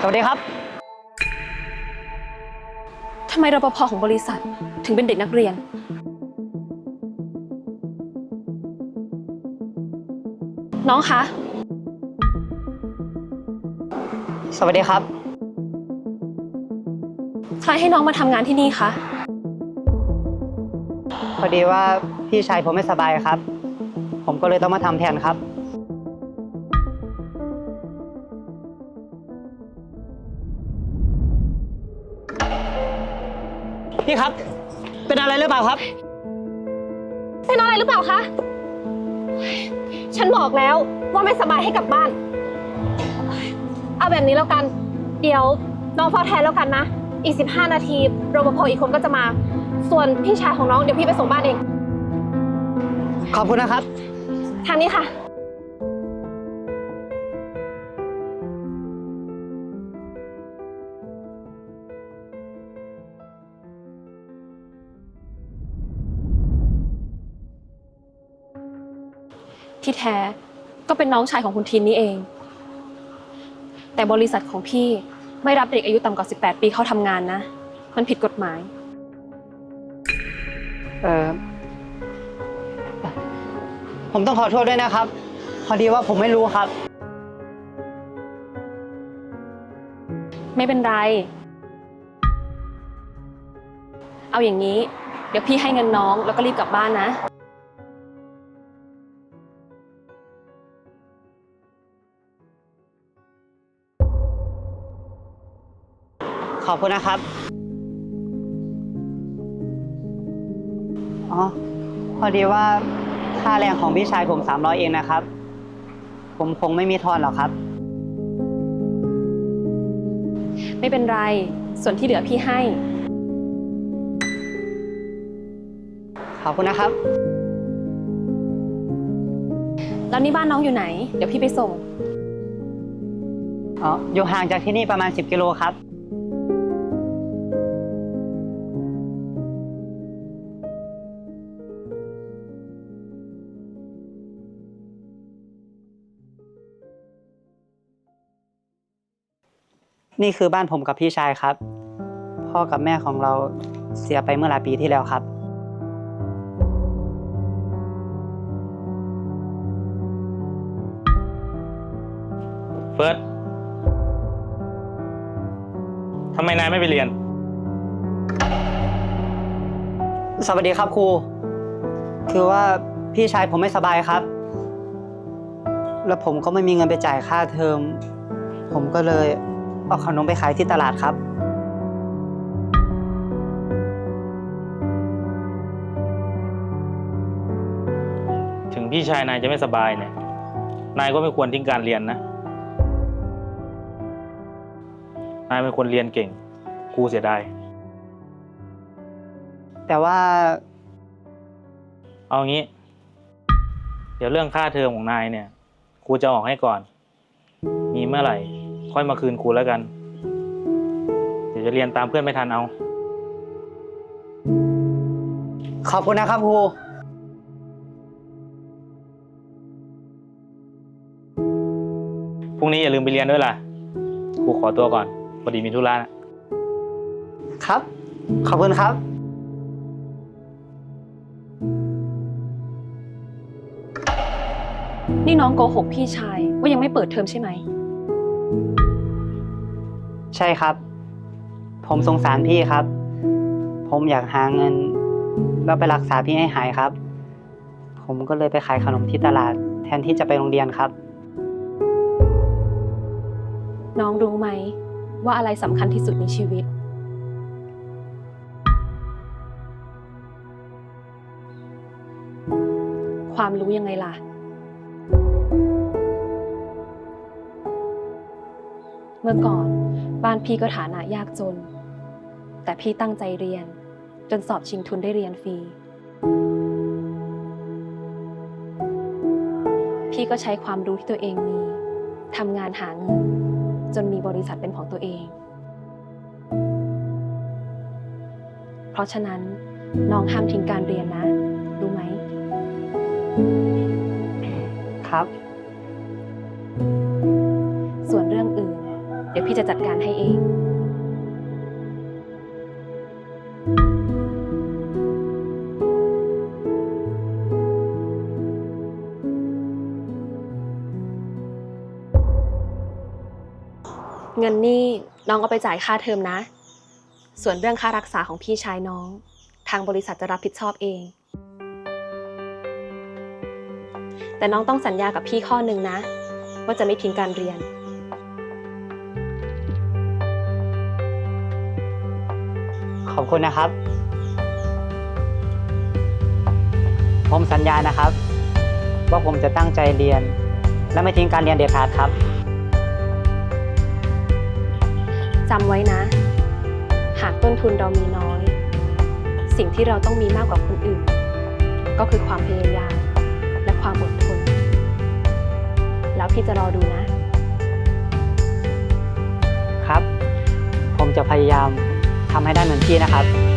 สวัสดีครับ ทำไมรปภของบริษัทถึงเป็นเด็กนักเรียน น้องคะ สวัสดีครับ ใครให้น้องมาทำงานที่นี่คะ พอดีว่าพี่ชายผมไม่สบายครับ ผมก็เลยต้องมาทำแทนครับ พี่ครับ เป็นอะไรหรือเปล่าครับ เป็นอะไรหรือเปล่าคะ ฉันบอกแล้วว่าไม่สบายให้กลับบ้าน เอาแบบนี้แล้วกัน เดี๋ยวน้องเฝ้าแทนแล้วกันนะ อีก 15 นาทีรปภอีกคนก็จะมา ส่วนพี่ชายของน้องเดี๋ยวพี่ไปส่งบ้านเอง ขอบคุณนะครับ ทางนี้ค่ะ ที่แท้ก็เป็นน้องชายของคุณทินนี่เอง แต่บริษัทของพี่ไม่รับเด็กอายุต่ำกว่า 18 ปีเข้าทำงานนะ มันผิดกฎหมาย เออผมต้องขอโทษด้วยนะครับ พอดีว่าผมไม่รู้ครับ ไม่เป็นไร เอาอย่างนี้ เดี๋ยวพี่ให้เงินน้องแล้วก็รีบกลับบ้านนะ ขอบคุณนะครับ อ๋อ พอดีว่าค่าแรงของพี่ชายผม300เองนะครับ ผมคงไม่มีทอนหรอกครับ ไม่เป็นไร ส่วนที่เหลือพี่ให้ ขอบคุณนะครับ แล้วนี่บ้านน้องอยู่ไหน เดี๋ยวพี่ไปส่ง อ๋อ อยู่ห่างจากที่นี่ประมาณ 10 กิโลครับ นี่คือบ้านผมกับพี่ชายครับ พ่อกับแม่ของเราเสียไปเมื่อหลายปีที่แล้วครับ เฟิร์สทำไมนายไม่ไปเรียน สวัสดีครับครู คือว่าพี่ชายผมไม่สบายครับ แล้วผมก็ไม่มีเงินไปจ่ายค่าเทอม ผมก็เลย เอาขนมไปขายที่ตลาดครับ ถึงพี่ชายนายจะไม่สบายเนี่ย นายก็ไม่ควรทิ้งการเรียนนะ นายเป็นคนเรียนเก่งครูเสียดาย แต่ว่าเอางี้ เดี๋ยวเรื่องค่าเทอมของนายเนี่ยครูจะออกให้ก่อน มีเมื่อไหร่ ค่อยมาคืนครูแล้วกัน เดี๋ยวจะเรียนตามเพื่อนไม่ทันเอา ขอบคุณนะครับครูพรุ่งนี้อย่าลืมไปเรียนด้วยล่ะ ครูขอตัวก่อนพอดีมีธุระนะครับ ขอบคุณครับนี่น้องโกหกพี่ชายว่ายังไม่เปิดเทอมใช่ไหม ใช่ครับ ผมสงสารพี่ครับ ผมอยากหาเงิน แล้วไปรักษาพี่ให้หายครับ ผมก็เลยไปขายขนมที่ตลาด แทนที่จะไปโรงเรียนครับ น้องรู้ไหม ว่าอะไรสำคัญที่สุดในชีวิต ความรู้ยังไงล่ะ เมื่อก่อน บ้านพี่ก็ฐานะยากจน แต่พี่ตั้งใจเรียน จนสอบชิงทุนได้เรียนฟรี พี่ก็ใช้ความรู้ที่ตัวเองมีทำงานหาเงิน จนมีบริษัทเป็นของตัวเอง เพราะฉะนั้นน้องห้ามทิ้งการเรียนนะ รู้ไหม ครับ เดี๋ยวพี่จะจัดการให้เอง เงินนี่น้องเอาไปจ่ายค่าเทอมนะ ส่วนเรื่องค่ารักษาของพี่ชายน้อง ทางบริษัทจะรับผิดชอบเอง แต่น้องต้องสัญญากับพี่ข้อหนึ่งนะ ว่าจะไม่ทิ้งการเรียน ขอบคุณนะครับ ผมสัญญานะครับ ว่าผมจะตั้งใจเรียน และไม่ทิ้งการเรียนเด็ดขาดครับ จำไว้นะ หากต้นทุนเรามีน้อย สิ่งที่เราต้องมีมากกว่าคนอื่น ก็คือความพยายามและความอดทน แล้วพี่จะรอดูนะ ครับ ผมจะพยายาม ทำให้ได้เหมือนพี่นะครับ